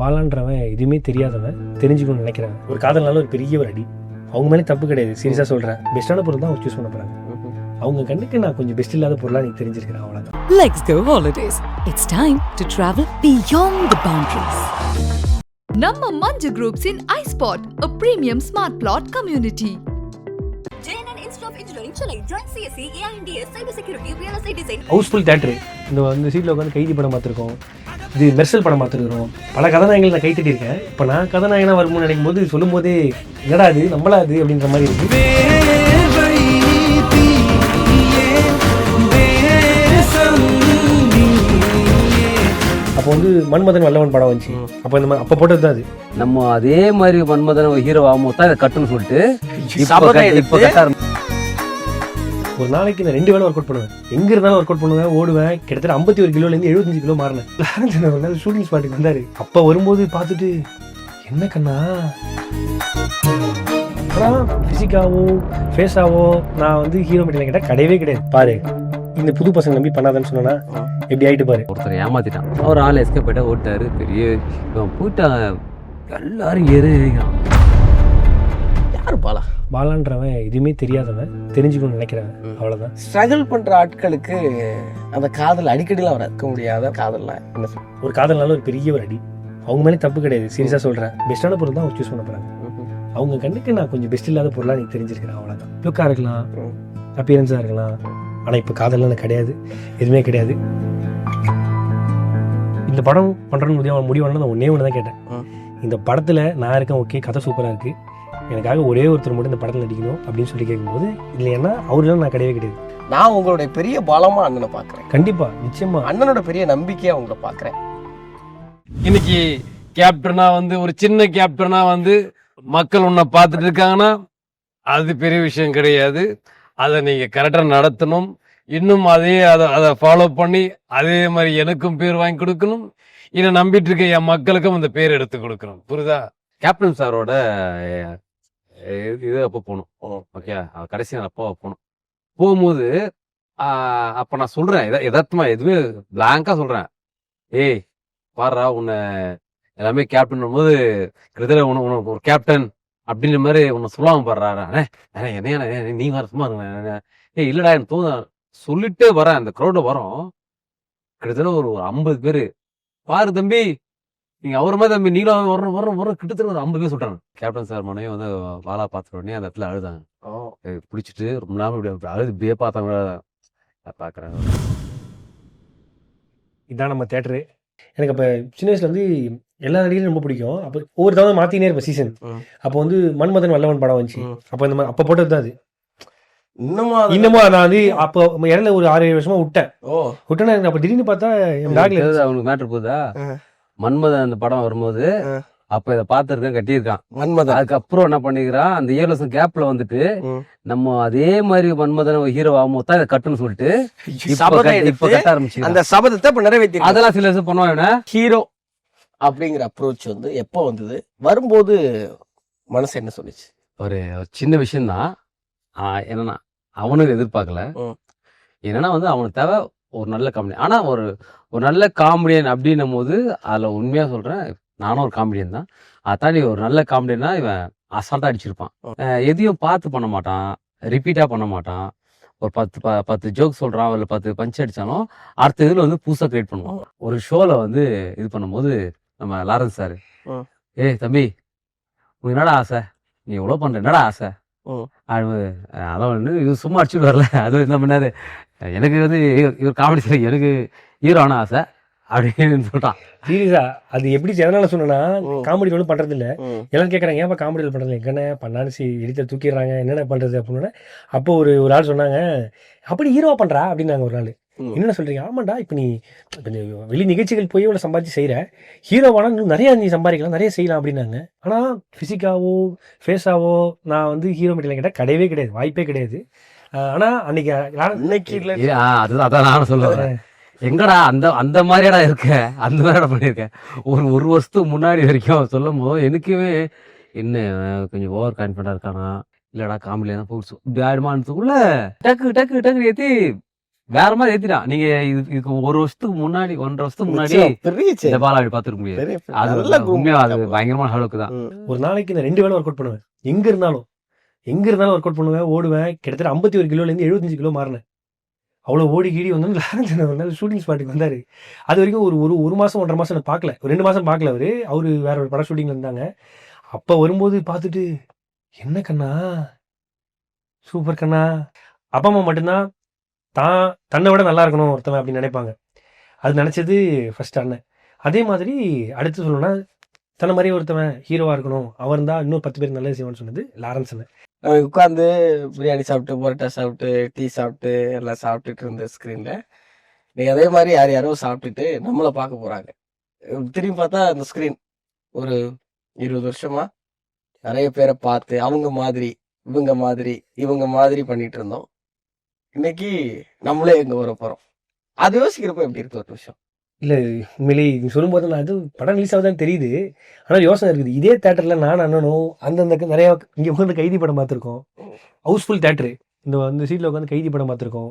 பாலான்றவன் எதுவுமே தெரியாதவன் தெரிஞ்சுக்கணும்னு நினைக்கிறவன். ஒரு காதல்னால ஒரு பெரிய ஒரு அடி. அவங்க மேலே தப்பு கிடையாது. சீரியஸாக சொல்கிறேன் பெஸ்ட்டான பொருள் தான் அவங்க சூஸ் பண்ண போகிறாங்க அவங்க கண்ணுக்கு நான் கொஞ்சம் பெஸ்ட் இல்லாத பொருளாக நீ தெரிஞ்சிருக்கிறேன் அவ்வளோதான் Let's go holidays. It's time to travel beyond the boundaries. நம்ம Manju groups in iSpot a premium smart plot community. JNN Institute of Engineering, Chennai. Join CSC, AINDS, Cyber Security, Real Estate Design. House full theatre இந்த வந்து சீட்டில் உட்காந்து கைதி படம் பார்த்துருக்கோன் இது மெர்சல் படம் பார்த்துருக்குறோம். பல கதாநாயகங்கள் நான் கை தட்டியிருக்கேன் இப்போ நான் கதாநாயகனாக வரும்போது நினைக்கும் போது சொல்லும் போதே என்னடா அது நம்மளா அது அப்படின்ற மாதிரி இருக்கு. அப்போ வந்து மன்மதன் வல்லவன் படம் வந்துச்சு. அப்போ இந்த அப்போ போட்டது தான் அது. நம்ம அதே மாதிரி மன்மதன ஹீரோ ஆகும் தான் இதை கட்டுன்னு சொல்லிட்டு இப்ப இப்ப ஒரு நாளைக்கு நான் ரெண்டு வேலை ஒர்க் அவுட் பண்ணுவேன். எங்க இருந்தாலும் ஒர்க் அவுட் பண்ணுவேன் ஓடுவேன். கிட்டத்தட்ட ஐம்பத்தி ஒரு கிலோலேருந்து எழுபத்தஞ்சு கிலோ மாறினேன். ஒரு நாள் ஷூட்டிங் ஸ்பாட்டுக்கு வந்தாரு. அப்போ வரும்போது பார்த்துட்டு என்ன கண்ணா? அப்புறம் ஃபிசிக்காவோ ஃபேஸாவோ நான் வந்து ஹீரோ மெட்டீரியல் கேட்டால் கிடையவே கிடையாது. பாரு இந்த புது பசங்க நம்பி பண்ணாதன்னு சொன்னா எப்படி ஆயிட்டு பாரு? ஒருத்தர் ஏமாத்திட்டான். அவர் ஆள் எஸ்கேப் போயிட்டா ஓட்டாரு பெரிய போயிட்டா எல்லாரும் ஏறு யாரு பாலா பாலான்றவன் எதுவுமே தெரியாதவன் தெரிஞ்சுக்கணும்னு நினைக்கிறவன். அவ்வளோதான் ஸ்ட்ரகிள் பண்ற ஆட்களுக்கு அந்த காதல் அடிக்கடிலாம் வர இருக்க முடியாத காதல்லாம் என்ன? ஒரு காதல்னால ஒரு பெரிய ஒரு அடி. அவங்க மேலே தப்பு கிடையாது. சீரியஸாக சொல்கிறேன் பெஸ்ட்டான பொருள் தான் அவங்க சூஸ் பண்ண போகிறாங்க அவங்க கண்ணுக்கு நான் கொஞ்சம் பெஸ்ட் இல்லாத பொருளாக நீ தெரிஞ்சிருக்கிறேன். அவ்வளோதான் லுக்காக இருக்கலாம். அப்பியரன்ஸாக இருக்கலாம். ஆனால் இப்போ காதல்லாம் எனக்கு கிடையாது. எதுவுமே கிடையாது. இந்த படம் பண்ணுறன்னு முடிவு முடிவான நான் ஒன்றே ஒன்று தான் கேட்டேன். இந்த படத்தில் நான் இருக்கேன் ஓகே கதை சூப்பராக இருக்குது எனக்காக ஒரே ஒருத்தர் மட்டும் இந்த படத்தில் நடிக்கணும் அப்படின்னு சொல்லி கேட்கும்போது இல்லைன்னா அவரெல்லாம் நான் கிடையவே கிடையாது. நான் உங்களுடைய பெரிய பலமா அண்ணனை பாக்குறேன் கண்டிப்பாக நிச்சயமாக அண்ணனோட பெரிய நம்பிக்கையா உங்களை பாக்குறேன் இன்னைக்கு கேப்டனா வந்து ஒரு சின்ன கேப்டனா வந்து மக்கள் உன்னை பார்த்துட்டு இருக்காங்கன்னா அது பெரிய விஷயம் கிடையாது. அதை நீங்க கரெக்டா நடத்தணும். இன்னும் அதே அதை அதை ஃபாலோ பண்ணி அதே மாதிரி எனக்கும் பேர் வாங்கி கொடுக்கணும். என்னை நம்பிட்டு இருக்க என் மக்களுக்கும் அந்த பேர் எடுத்து கொடுக்கணும். புரியுதா? கேப்டன் சாரோட இது அப்போ போகணும் ஓகே கடைசி நாள் அப்போ போகணும் போகும்போது அப்ப நான் சொல்றேன். எத எதார்த்தமா எதுவுமே பிளாங்கா சொல்றேன். ஏய் பாருடா உன்னை எல்லாமே கேப்டன் போது கிட்டத்தட்ட உன உனக்கு ஒரு கேப்டன் அப்படின்ற மாதிரி உன்னை சொல்லாம பாடுறா என்னையா அண்ணே, நீ வர சும்மா இருங்க ஏய் இல்லடா எனக்கு தோணு சொல்லிட்டே வரேன். அந்த க்ரௌட வரோம். கிட்டத்தட்ட ஒரு ஐம்பது பேரு. பாரு தம்பி நீங்க அவர் மாதிரி தம்பி நீங்களும் வரணும் வரணும் வரணும் கிட்டத்தட்ட ஒரு ஐம்பது பேர் சொல்றாங்க கேப்டன் சார் மனைவி வந்து வாழா பார்த்த உடனே அந்த இடத்துல அழுதாங்க. பிடிச்சிட்டு ரொம்ப நாள் இப்படி அழுது இப்படியே பார்த்தாங்க நான் பார்க்கறேன். இதான் நம்ம தேட்டரு எனக்கு அப்போ சின்ன வயசுல வந்து எல்லா நடிகரும் ரொம்ப பிடிக்கும். அப்போ ஒவ்வொரு தடவை மாற்றினே இருப்பேன் சீசன். அப்போ வந்து மன்மதன் வல்லவன் படம் வந்துச்சு. அப்போ இந்த மாதிரி அப்போ போட்டது தான் அது. இன்னமும் இன்னமும் நான் வந்து அப்போ இடையில ஒரு ஆறு ஏழு வருஷமா விட்டேன். ஓ. விட்டேன்னா எனக்கு அப்போ திடீர்னு பார்த்தா அவனுக்கு மேட்ரு போகுதா. மன்மதன் அந்த படம் வரும்போது. அப்ப இதை பார்த்துருக்கேன் கட்டியிருக்கான். மன்மதன். அதுக்கப்புறம் என்ன பண்ணிக்கிறான் அந்த ஏழு வருஷம் கேப்ல வந்துட்டு. நம்ம அதே மாதிரி மன்மதன் ஹீரோ ஆகும்போது தான் இதை கட்டுன்னு சொல்லிட்டு இப்ப கட்ட- ஆரம்பிச்சு அந்த சபதத்தை இப்ப நிறைவேற்றி அதெல்லாம் சில வருஷம் பண்ணுவாங்க ஹீரோ அப்படிங்கிற அப்ரோச் வந்து எப்போ வந்தது? வரும்போது மனசு என்ன சொல்லுச்சு? ஒரு சின்ன விஷயம்தான். ஆஹ் என்னன்னா அவனுக்கு எதிர்பார்க்கல. என்னன்னா வந்து அவனுக்கு தேவை ஒரு நல்ல காமெடி ஆனா ஒரு ஒரு நல்ல காமெடியன் அப்படின்னும் போது அதுல உண்மையா சொல்றேன் நானும் ஒரு காமெடியன் தான். அதை தாண்டி ஒரு நல்ல காமெடியனா இவன் அசால்ட்டா அடிச்சிருப்பான். எதையும் பார்த்து பண்ண மாட்டான். ரிப்பீட்டா பண்ண மாட்டான். ஒரு பத்து ப பத்து ஜோக் சொல்றான் இல்லை பத்து பஞ்ச் அடிச்சாலும் அடுத்த இதுல வந்து புதுசா கிரியேட் பண்ணுவான். ஒரு ஷோல வந்து இது பண்ணும்போது நம்ம லாரன்ஸ் சார். ஏய் தம்பி உனக்கு என்னடா ஆசை? நீ இவ்வளோ பண்ற என்னடா ஆசை? அதான் வந்து இது சும்மா அடிச்சுட்டு வரல. அது என்ன பண்ணாரு? எனக்கு வந்து இவர் காமெடி செய்ய எனக்கு ஹீரோ ஆன ஆசை. அப்படின்னு சொல்றான். சீரியஸா? அது எப்படி எதனால சொன்னேன்னா ம். காமெடி ஒன்றும் பண்றது இல்ல. எல்லாரும் கேட்குறாங்க ஏன்ப்பா காமெடியில் பண்ணுறது எங்கண்ணே பண்ணான்னு சி எடிட்டர் தூக்கிடுறாங்க என்னென்ன பண்ணுறது அப்படின்னு அப்போ ஒரு ஒரு ஆள் சொன்னாங்க அப்படி ஹீரோவா பண்ணுறா அப்படின்னாங்க ஒரு நாள் என்னென்ன சொல்கிறீங்க ஆமாண்டா இப்போ நீ இந்த வெளி நிகழ்ச்சிகள் போய் இவ்வளோ சம்பாதிச்சு செய்கிற ஹீரோவானா இன்னும் நிறையா நீ சம்பாதிக்கலாம் நிறைய செய்யலாம் அப்படின்னாங்க. ஆனால் ஃபிசிக்காவோ ஃபேஸாவோ நான் வந்து ஹீரோ மெட்டீரியல் கேட்டால் கிடையவே கிடையாது வாய்ப்பே கிடையாது. ஆனால் அன்னைக்கு நான் இன்னைக்கு இல்ல. அதுதான் அதான் நானும் சொல்ல வரேன். எங்கடா அந்த அந்த மாதிரியாடா இருக்க? அந்த மாதிரிடா பண்ணியிருக்க? ஒரு ஒரு வருஷத்துக்கு முன்னாடி வரைக்கும் சொல்லும் போது எனக்குமே என்ன கொஞ்சம் ஓவர் கான்ஃபிடண்டா இருக்கானா? இல்லடா காமெடியில தான் போச்சு இப்படி ஆயிடுமான்றதுக்குள்ள டக்கு டக்கு டக்கு ஏத்தி வேற மாதிரி ஏத்திட்டான் நீங்க இது இதுக்கு ஒரு வருஷத்துக்கு முன்னாடி ஒன்றரை வருஷத்துக்கு முன்னாடி இந்த. பாலா அப்படி பாத்துருக்க முடியாது. அது உண்மையா அது. பயங்கரமான ஹாலுக்கு தான். ஒரு நாளைக்கு நான் ரெண்டு வேளை ஒர்க் அவுட் பண்ணுவேன். எங்க இருந்தாலும் எங்க இருந்தாலும் ஒர்க் அவுட் பண்ணுவேன் ஓடுவேன். கிட்டத்தட்ட ஐம்பத்தி ஒரு கிலோல இருந்து எழுபத்தஞ்சு கிலோ மாறினேன். அவ்வளோ ஓடி கீடி வந்து லாரன்ஸ் நாள் ஷூட்டிங் ஸ்பாட்டுக்கு வந்தாரு. அது வரைக்கும் ஒரு ஒரு ஒரு மாசம் ஒன்றரை மாசம் நான் பார்க்கல. ஒரு ரெண்டு மாசம் பார்க்கல அவரு. அவரு வேற ஒரு படம் ஷூட்டிங்ல இருந்தாங்க. அப்ப வரும்போது பார்த்துட்டு என்ன கண்ணா? சூப்பர் கண்ணா? அப்பா அம்மா மட்டும்தான் தான் தன்னை விட நல்லா இருக்கணும் ஒருத்தவன் அப்படின்னு நினைப்பாங்க. அது நினச்சது ஃபர்ஸ்ட் அண்ணன். அதே மாதிரி அடுத்து சொல்லணும்னா தன்னை மாதிரி ஒருத்தவன் ஹீரோவாக இருக்கணும். அவன் தான் இன்னும் பத்து பேர் நல்லது செய்வான்னு சொன்னது லாரன்ஸ் அண்ணன். உட்காந்து பிரியாணி சாப்பிட்டு பரோட்டா சாப்பிட்டு டீ சாப்பிட்டு எல்லாம் சாப்பிட்டுட்டு இருந்த ஸ்க்ரீனில் நீ அதே மாதிரி யார் யாரோ சாப்பிட்டுட்டு நம்மளை பார்க்க போகிறாங்க திரும்பி பார்த்தா அந்த ஸ்க்ரீன் ஒரு இருபது வருஷமாக நிறைய பேரை பார்த்து அவங்க மாதிரி இவங்க மாதிரி இவங்க மாதிரி பண்ணிட்டு இருந்தோம். இன்னைக்கு நம்மளே எங்க வர போறோம்? அது யோசிக்கிறப்ப எப்படி இருக்கு ஒரு விஷயம் இல்ல உண்மையிலே நீ சொல்லும்போது நான் அது படம் ரிலீஸ் ஆகுதுன்னு தெரியுது. ஆனா யோசனை இருக்குது. இதே தேட்டர்ல நான் அண்ணனும் அந்தந்த நிறைய இங்க உட்காந்து கைதி படம் பார்த்துருக்கோம். ஹவுஸ்ஃபுல் தேட்டரு இந்த இந்த சீட்ல உட்காந்து கைதி படம் பார்த்துருக்கோம்.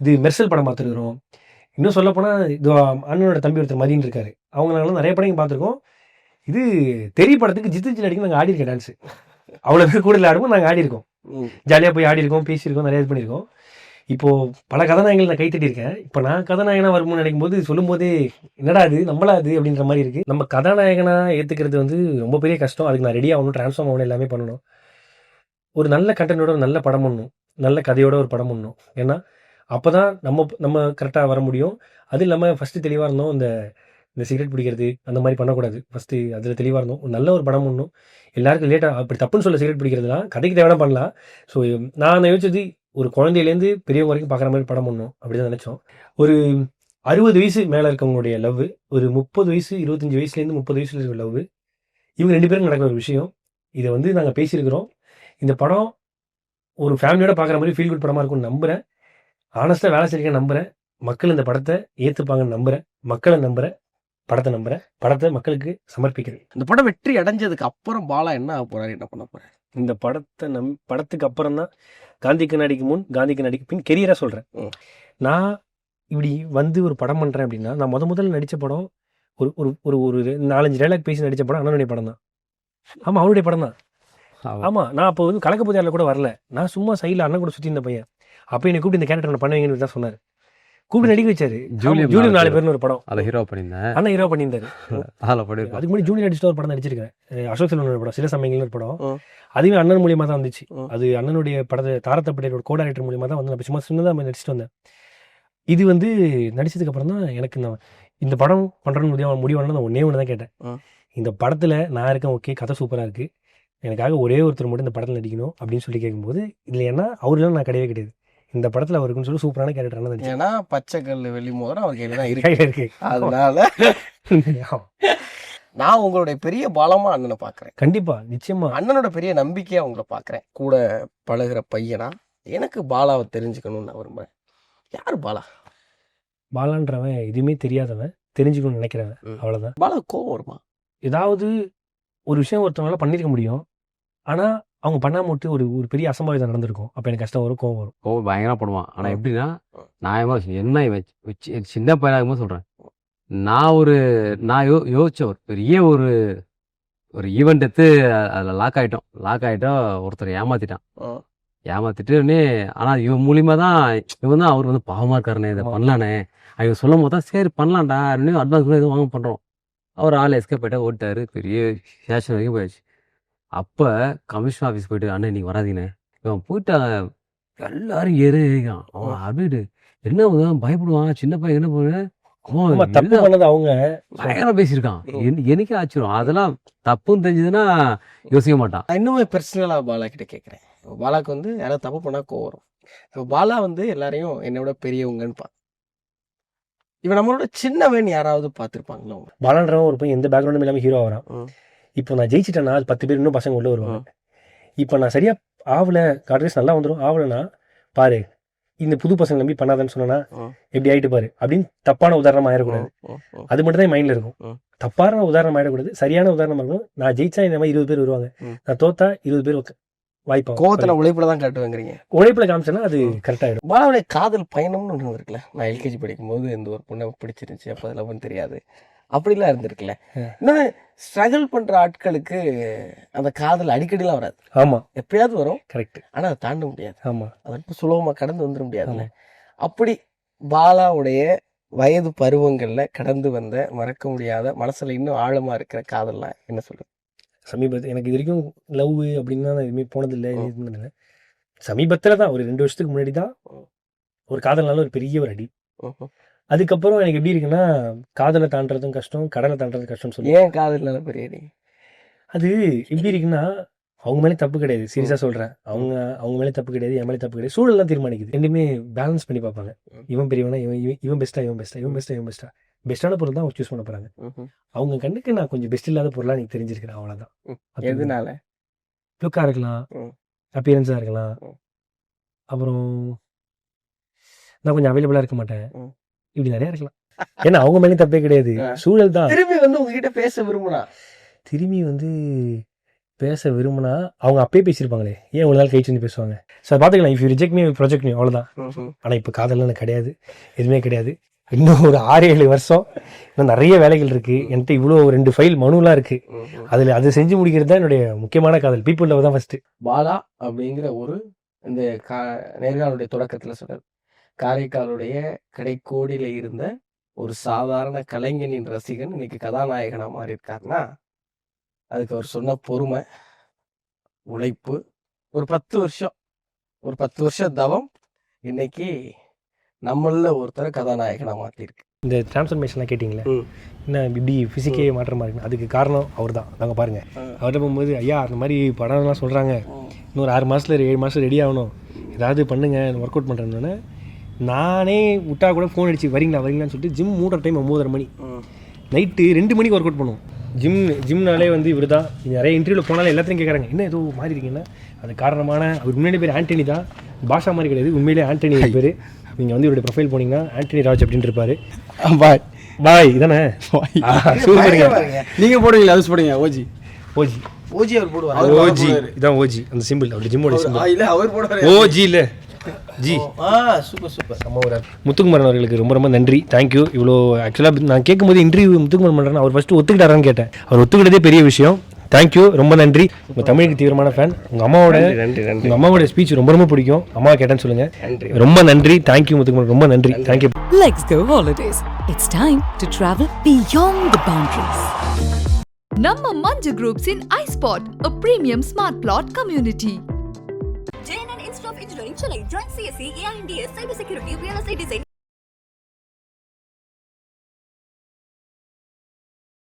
இது மெர்சல் படம் பார்த்துருக்குறோம். இன்னும் சொல்ல போனா இது அண்ணனோட தம்பி ஒருத்தர் மதின்னு இருக்காரு. அவங்க நாங்களும் நிறைய படம் பார்த்துருக்கோம். இது தெரிய படத்துக்கு ஜித்து ஜி அடிக்க நாங்கள் ஆடிருக்கேன் டான்ஸ் அவ்வளோ பேர் கூட ஆடுவோம் நாங்கள் ஆடிருக்கோம். ஜாலியாக போய் ஆடிருக்கோம் பேசியிருக்கோம் நிறைய இது பண்ணியிருக்கோம். இப்போது பல கதாநாயகங்கள் நான் கைத்தட்டியிருக்கேன் இப்போ நான் கதாநாயகனா வரும்னு நினைக்கும் போது சொல்லும் போதே என்னடா அது நம்மளா அது அப்படின்ற மாதிரி இருக்குது நம்ம கதாநாயகனாக ஏற்றுக்கிறது வந்து ரொம்ப பெரிய கஷ்டம். அதுக்கு நான் ரெடி ஆகணும் ட்ரான்ஸ்ஃபார்ம் ஆகணும் எல்லாமே பண்ணணும். ஒரு நல்ல கண்டென்ட்டோட ஒரு நல்ல படம் பண்ணணும். நல்ல கதையோட ஒரு படம் பண்ணணும். ஏன்னா அப்பதான் நம்ம நம்ம கரெக்டாக வர முடியும். அது இல்லாமல் ஃபஸ்ட்டு தெளிவாக இருந்தோம் இந்த இந்த சிகரெட் பிடிக்கிறது அந்த மாதிரி பண்ணக்கூடாது. ஃபஸ்ட்டு அதில் தெளிவாக இருந்தோம். ஒரு நல்ல ஒரு படம் பண்ணணும். எல்லாருக்கும் லேட்டாக அப்படி தப்புன்னு சொல்ல சிகரெட் பிடிக்கிறதுலாம் கதைக்கு தேவையான பண்ணலாம். ஸோ நான் யோசிச்சது ஒரு குழந்தையிலேருந்து பெரியவங்க வரைக்கும் பார்க்குற மாதிரி படம் பண்ணணும் அப்படின்னு நினச்சோம். ஒரு அறுபது வயசு மேலே இருக்கவங்களுடைய லவ் ஒரு முப்பது வயசு இருபத்தஞ்சி வயசுலேருந்து முப்பது வயசுல இருக்கிற லவ் இவங்க ரெண்டு பேரும் நடக்கிற ஒரு விஷயம். இதை வந்து நாங்கள் பேசியிருக்கிறோம். இந்த படம் ஒரு ஃபேமிலியோட பார்க்குற மாதிரி ஃபீல் குட் படமாக இருக்கும்னு நம்புகிறேன் ஆனஸ்ட்டாக வேலை செய்ய நம்புகிறேன் மக்கள் இந்த படத்தை ஏற்றுப்பாங்கன்னு நம்புகிறேன் மக்களை நம்புகிறேன் படத்தை நம்புகிறேன் படத்தை மக்களுக்கு சமர்ப்பிக்கிறேன். இந்த படம் வெற்றி அடைஞ்சதுக்கு அப்புறம் பாலா என்ன ஆக என்ன பண்ண போகிறாரு இந்த படத்தை நம் படத்துக்கு அப்புறம் தான் காந்தி கண்ணாடிக்கு முன் காந்தி கண்ணாடிக்கு பின் கெரியராக சொல்கிறேன். நான் இப்படி வந்து ஒரு படம் பண்ணுறேன் அப்படின்னா நான் முத முதல்ல நடித்த படம் ஒரு ஒரு ஒரு ஒரு நாலஞ்சு டைலாக் பேசி நடித்த படம் அண்ணனுடைய படம் தான். ஆமாம் அவனுடைய படம் தான். ஆமாம் நான் அப்போ வந்து கலக்கப்பதியாரில் கூட வரல. நான் சும்மா சைடில் அண்ணன் கூட சுற்றி இருந்த பையன். அப்போ என்னை கூப்பிட்டு இந்த கேரக்டர் நான் பண்ணுவீங்கன்னு தான் சொன்னார். கூப்பிட்டு நடிக்க வச்சாரு. ஜூலியம் ஜூலியம் நாலு பேர்னு ஒரு படம். அதை ஹீரோ பண்ணியிருந்தேன் அண்ணன் ஹீரோ பண்ணியிருந்தாரு. அதில் பண்ணியிருக்கோம் அதுக்கு முன்னாடி ஜூனியர் அடிச்சுட்டு ஒரு படம் நடிச்சிருக்கேன் அசோக் செல்வன் ஒரு படம் சில சமயங்கள்னு ஒரு படம். அதுவே அண்ணன் மூலியமா தான் வந்துச்சு. அது அண்ணனுடைய படத்தை தாரத்தப்படையோட கோ டைரக்டர் மூலியமா தான் வந்து நான் சும்மா சின்னதாக நடிச்சிட்டு வந்தேன். இது வந்து நடிச்சதுக்கு அப்புறம் தான் எனக்கு நான் இந்த படம் பண்றேன்னு முடிவு முடிவான நான் ஒன்னே ஒன்று தான் கேட்டேன். இந்த படத்துல நான் இருக்கேன் ஓகே கதை சூப்பரா இருக்கு. எனக்காக ஒரே ஒருத்தர் மட்டும் இந்த படத்தில் நடிக்கணும் அப்படின்னு சொல்லி கேட்கும்போது இதில் ஏன்னா அவரெல்லாம் நான் கிடையவே கிடையாது. இந்த படத்தில் அவர் இருக்குன்னு சொல்லி சூப்பரான கேரக்டர் நடிச்சேன் ஏன்னா பச்சை கல் வெள்ளி மோதிரம் அவர் கையில தான் இருக்கு. இருக்கு. அதனால நான் உங்களுடைய பெரிய பலமா அண்ணனை பாக்குறேன். கண்டிப்பா நிச்சயமா. அண்ணனோட பெரிய நம்பிக்கையா உங்களை பாக்குறேன். கூட பழகுற பையனா? எனக்கு பாலாவை தெரிஞ்சுக்கணும்னு நான் விரும்புறேன். யார் பாலா? பாலான்றவன் எதுவுமே தெரியாதவன். தெரிஞ்சுக்கணும்னு நினைக்கிறவன். ம். அவ்வளவுதான். பாலா கோவம் வருமா? ஏதாவது ஒரு விஷயம் ஒருத்தவங்களால பண்ணியிருக்க முடியும். ஆனா அவங்க பண்ணாம விட்டு ஒரு ஒரு பெரிய அசம்பாவிதம் நடந்திருக்கும். அப்ப எனக்கு கஷ்டம் வரும் கோவம் வரும். கோவம் பயங்கரமா பண்ணுவான். ஆனா ம். எப்படின்னா வச்சு- என்ன இவன் வச்சு சின்ன பையனாகும்போது சொல்றேன். நான் ஒரு நான் யோ யோசிச்ச ஒரு பெரிய ஒரு ஒரு ஈவெண்ட் எடுத்து அதில் லாக் ஆயிட்டோம். லாக் ஆயிட்டோம் ஒருத்தர் ஏமாத்திட்டான். ம். ஏமாத்திட்டுனே ஆனா இவன் மூலியமா தான் இவன் தான் அவர் வந்து பாவமா இருக்காருனே இதை. பண்ணலானே அவன் சொல்லும் போது தான் சரி பண்ணலாம்டா. அப்படின்னு அட்வான்ஸ் எதுவும் வாங்க பண்றோம் அவர் ஆள் எஸ்கேப் போயிட்டா ஓட்டாரு பெரிய ஸ்டேஷன் வரைக்கும் போயாச்சு. அப்ப கமிஷன் ஆஃபீஸ் போயிட்டு அண்ணன் இன்னைக்கு வராதீங்கண்ணே. இவன் போயிட்டாங்க எல்லாரும் ஏறு. அவன் அப்படின்ட்டு என்ன பண்ணுவான், பயப்படுவான்? சின்ன பையன் என்ன பண்ணுவேன்? அவங்க. பயங்கரமா பேசியிருக்கான். என்- எனக்கே ஆச்சரியம். அதெல்லாம் தப்புன்னு தெரிஞ்சதுன்னா யோசிக்க மாட்டான். இன்னுமே பர்சனலா பாலா கிட்ட கேட்குறேன் பாலாக்கு வந்து யாராவது தப்பு பண்ணா கோவம் வரும். இப்போ பாலா வந்து எல்லாரையும் என்னை விட பெரியவங்கன்னு பா இவன் நம்மளோட சின்னவன் யாராவது பார்த்துருப்பாங்களோ பாலான்றவன் ஒரு பையன் எந்த பேக்ரவுண்டும் இல்லாம ஹீரோ ம். இப்போ நான் ஜெயிச்சிட்டேன்னா அது பத்து பேர் இன்னும் பசங்க உள்ள வருவாங்க. இப்போ நான் சரியா ஆவல கார்டரேஸ் நல்லா வந்துடும் ஆவலனா பாரு இந்த புது பசங்க நம்பி பண்ணாதன்னு சொன்னா. எப்படி ஆயிட்டு பாரு. அப்படின்னு தப்பான உதாரணம் ஆயிடக்கூடாது. அது மட்டும் தான் மைண்ட்ல இருக்கும். தப்பான உதாரணம் ஆயிடக்கூடாது. சரியான உதாரணம் இருக்கும் நான் ஜெயிச்சா இந்த மாதிரி இருபது பேர் வருவாங்க. நான் தோத்தா இருபது பேர் வாய்ப்பு கோவத்துல உழைப்புல தான் காட்டுவேங்கிறீங்க உழைப்புல காமிச்சேன்னா அது கரெக்ட் ஆயிடும். பாலாவுடைய காதல் பயணம்னு ஒன்று இருக்குல்ல. நான் எல்கேஜி படிக்கும்போது இந்த ஒரு பொண்ணை பிடிச்சிருந்துச்சு. அப்போ அதெல்லாம் தெரியாது. அப்படிலாம் இருந்திருக்குல்ல. இன்னொன்று ஸ்ட்ரகிள் பண்ற ஆட்களுக்கு அந்த காதல் அடிக்கடிலாம் வராது. ஆமா. எப்பயாவது வரும். கரெக்ட் ஆனா அதை தாண்ட முடியாது. ஆமா. அது ரொம்ப சுலபமா கடந்து வந்துட முடியாதுல்ல. அப்படி பாலாவுடைய வயது பருவங்கள்ல கடந்து வந்த மறக்க முடியாத மனசுல இன்னும் ஆழமா இருக்கிற காதல்லாம் என்ன சொல்றது? சமீபத்தில் எனக்கு இது வரைக்கும் லவ் அப்படின்னா நான் எதுவுமே போனதில்லை இல்லை சமீபத்தில் தான் ஒரு ரெண்டு வருஷத்துக்கு முன்னாடி தான் ஒரு காதல்னால ஒரு பெரிய ஒரு அடி. அதுக்கப்புறம் எனக்கு எப்படி இருக்குன்னா காதலை தாண்டறதும் கஷ்டம் கடலை தாண்டறதும் கஷ்டம்னு சொல்லி ஏன் காதல் நல்ல பெரிய அடி? அது எப்படி இருக்குன்னா அவங்க மேலே தப்பு கிடையாது. சீரியஸாக சொல்கிறேன் அவங்க அவங்க மேலே தப்பு கிடையாது என் மேலே தப்பு கிடையாது. சூழல்லாம் தீர்மானிக்குது. ரெண்டுமே பேலன்ஸ் பண்ணி பார்ப்பாங்க. இவன் பெரியவனா இவன் இவன் இவன் பெஸ்ட்டா இவன் பெஸ்ட்டா இவன் பெஸ்ட்டா இவன் பெஸ்ட்டா பெஸ்ட்டான பொருள் தான் அவங்க சூஸ் பண்ண போகிறாங்க. அவங்க கண்ணுக்கு நான் கொஞ்சம் பெஸ்ட் இல்லாத பொருளாக எனக்கு தெரிஞ்சிருக்கிறேன். அவ்வளோதான். எதனால? லுக்காக இருக்கலாம். அப்பியரன்ஸாக இருக்கலாம். அப்புறம் நான் கொஞ்சம் அவைலபிளாக இருக்க மாட்டேன். இப்படி நிறையா இருக்கலாம். ஏன்னா அவங்க மேலேயும் தப்பே கிடையாது. சூழல் தான். திரும்பி வந்து உங்ககிட்ட பேச விரும்புனா? திரும்பி வந்து பேச விரும்பினா அவங்க அப்பயே பேசியிருப்பாங்களே. ஏன் இவ்வளோ நாள் கழிச்சு வந்து பேசுவாங்க? சார் பார்த்துக்கலாம். If you reject me project me அவ்வளோதான் ஆனால் இப்போ காதல்லாம் கிடையாது. எதுவுமே கிடையாது. இன்னும் ஒரு ஆறு ஏழு வருஷம் இன்னும் நிறைய வேலைகள் இருக்குது என்கிட்ட இவ்வளோ ரெண்டு ஃபைல் மனுலாம் இருக்குது அதில் அதை செஞ்சு முடிக்கிறது தான் என்னுடைய முக்கியமான காதல். பீப்புள் லவ் தான் ஃபஸ்ட்டு பாலா அப்படிங்கிற ஒரு இந்த கா நேர்காணலுடைய தொடக்கத்துல சொன்னார். காரைக்காலுடைய கடைக்கோடியில இருந்த ஒரு சாதாரண கலைஞனின் ரசிகன் இன்னைக்கு கதாநாயகனா மாறி இருக்காருன்னா அதுக்கு அவர் சொன்ன பொறுமை உழைப்பு ஒரு பத்து வருஷம் ஒரு பத்து வருஷம் தவம் இன்னைக்கு நம்மள ஒருத்தரை கதாநாயகனா மாத்திருக்கு இந்த டிரான்ஸ்ஃபர்மேஷன்லாம் கேட்டிங்களே. என்ன இப்படி ஃபிசிக்கே மாற்றமாக இருக்கு அதுக்கு காரணம் அவர் தான் நாங்கள் பாருங்கள். அவர்கிட்ட போகும்போது ஐயா அந்த மாதிரி படம்லாம் சொல்கிறாங்க இன்னொரு ஆறு மாதத்தில் ஏழு மாதம் ரெடி ஆகணும். ஏதாவது பண்ணுங்க ஒர்க் அவுட் பண்ணுறேன்னு நானே விட்டா கூட ஃபோன் அடிச்சு வரீங்களா வரீங்களான்னு சொல்லிட்டு ஜிம் மூடுற டைம் ஒம்பதரை மணி. நைட்டு ரெண்டு மணிக்கு ஒர்க் அவுட் பண்ணுவோம். ஜிம் ஜிம்னாலே வந்து இவர் தான் நிறைய இன்டர்வியூவில் போனாலும் எல்லாத்தையும் கேட்குறாங்க என்ன ஏதோ மாறி இருக்கீங்கன்னா அது காரணமான அவர் உண்மையிலே பேர் ஆண்டனி தான். பாஷா மாதிரி கிடையாது உண்மையிலே ஆண்டனி பேர். நீங்கள் வந்து இவருடைய ப்ரொஃபைல் போனீங்கன்னா ஆண்டனி ராஜ் அப்படின்ட்டு இருப்பாரு. பாய். பாய் இதானே? சூப்பருங்க நீங்க போடுவீங்களா அது போடுங்க ஓஜி ஓஜி ஓஜி அவர் போடுவார். ஓஜி இதான் ஓஜி அந்த சிம்பிள் அவருடைய ஜிம்மோட சிம்பிள் இல்ல அவர் போடுவார். ஓஜி இல்ல ஜி. ஆ சூப்பர் சூப்பர். நம்ம முத்துக்குமரன் அவர்களுக்கு ரொம்ப ரொம்ப நன்றி. தேங்க்யூ இவ்வளோ ஆக்சுவலாக நான் கேட்கும்போது இன்டர்வியூ முத்துக்குமரன் பண்ணுறேன் அவர் ஃபஸ்ட்டு ஒத்துக்கிட்டாரான்னு கேட்டேன். அவர் ஒத்துக்கிட்டதே பெரிய விஷயம். தேங்க்யூ ரொம்ப நன்றி. உங்கள் தமிழுக்கு தீவிரமான ஃபேன் உங்கள் அம்மாவோட நன்றி நன்றி உங்கள் அம்மாவோட ஸ்பீச் ரொம்ப ரொம்ப பிடிக்கும். அம்மா கேட்டேன்னு சொல்லுங்கள் ரொம்ப நன்றி. Thank you Muthukumaran. ரொம்ப நன்றி. Thank you Let's go holidays. It's time to travel beyond the boundaries. நம்ம Manju groups in iSpot plot community JNN Institute of Engineering Chennai. Join CSE, AINDS, Cybersecurity, Real Estate Design,